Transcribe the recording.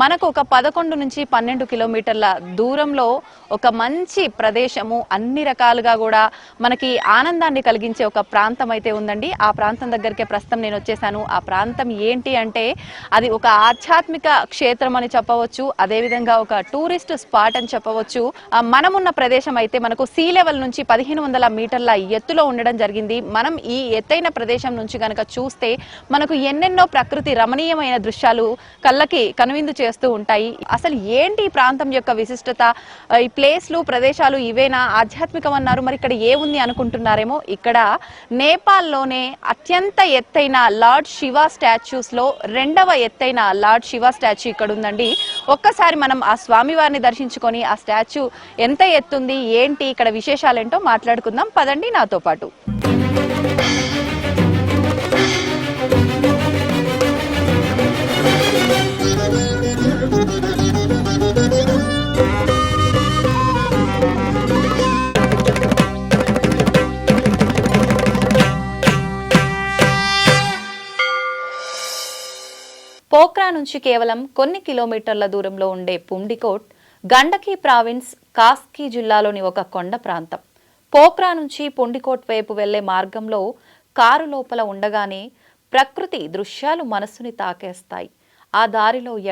మనకు ఒక పదకొండు నుంచి పన్నెండు కిలోమీటర్ల దూరంలో ఒక మంచి ప్రదేశము. అన్ని రకాలుగా కూడా మనకి ఆనందాన్ని కలిగించే ఒక ప్రాంతం అయితే ఉందండి. ఆ ప్రాంతం దగ్గరికే ప్రస్తుతం నేను వచ్చేసాను. ఆ ప్రాంతం ఏంటి అంటే అది ఒక ఆధ్యాత్మిక క్షేత్రం అని చెప్పవచ్చు. అదేవిధంగా ఒక టూరిస్ట్ స్పాట్ అని చెప్పవచ్చు. మనమున్న ప్రదేశం అయితే మనకు సీ లెవెల్ నుంచి పదిహేను వందల మీటర్ల ఎత్తులో ఉండడం జరిగింది. మనం ఈ ఎత్తైన ప్రదేశం నుంచి కనుక చూస్తే మనకు ఎన్నెన్నో ప్రకృతి రమణీయమైన దృశ్యాలు కళ్ళకి కనువిందు చే చేస్తూ ఉంటాయి. అసలు ఏంటి ఈ ప్రాంతం యొక్క విశిష్టత? ఈ ప్లేస్లు ప్రదేశాలు ఇవేనా? ఆధ్యాత్మికం అన్నారు మరి ఇక్కడ ఏముంది అనుకుంటున్నారేమో? ఇక్కడ నేపాల్లోనే అత్యంత ఎత్తైన లార్డ్ శివ స్టాచ్యూస్లో రెండవ ఎత్తైన లార్డ్ శివ స్టాచ్యూ ఇక్కడ ఉందండి ఒక్కసారి మనం ఆ స్వామివారిని దర్శించుకొని ఆ స్టాచ్యూ ఎంత ఎత్తుంది? ఏంటి? ఇక్కడ విశేషాలేంటో మాట్లాడుకుందాం. పదండి నాతో పాటు. పోక్రా నుంచి కేవలం కొన్ని కిలోమీటర్ల దూరంలో ఉండే పుండికోట్ గండకీ ప్రావిన్స్ కాస్కీ జిల్లాలోని ఒక కొండ ప్రాంతం. పోక్రా నుంచి పుండికోట్ వైపు వెళ్ళే మార్గంలో కారు లోపల ఉండగానే ప్రకృతి దృశ్యాలు మనస్సుని తాకేస్తాయి. ఆ దారిలో